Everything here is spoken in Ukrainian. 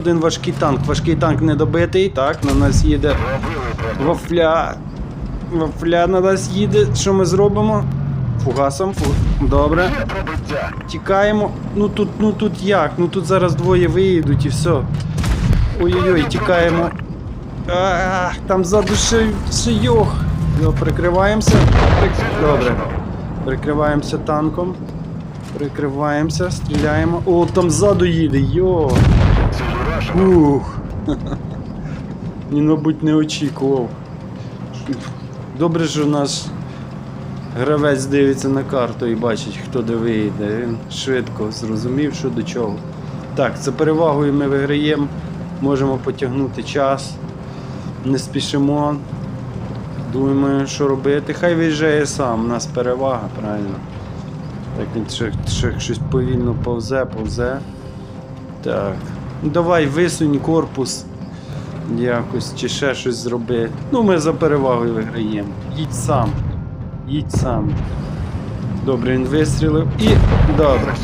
Один важкий танк. Важкий танк не добитий. Так, на нас їде вафля. Вафля на нас їде. Що ми зробимо? Фугасом. Фу... Добре. Тікаємо. Ну тут, ну тут як? Ну тут зараз двоє виїдуть і все. Ой-ой-ой, тікаємо. Ах, там ззаду ще, ще йох. Йо, прикриваємося. Добре. Прикриваємося танком. Прикриваємося, стріляємо. О, там ззаду їде, йо. Ух. Він, мабуть, не очікував. Добре, що наш гравець дивиться на карту і бачить, хто де виїде. Він швидко зрозумів, що до чого. Так, за перевагою ми виграємо, можемо потягнути час, не спішимо. Думаємо, що робити. Хай виїжджає сам, у нас перевага, правильно. Так, він щось повільно повзе, повзе. Так. Ну давай висунь корпус. Якось чи ще щось зроби. Ну ми за перевагою виграємо. Їдь сам. Їдь сам. Добре, він вистрілив і. Добре.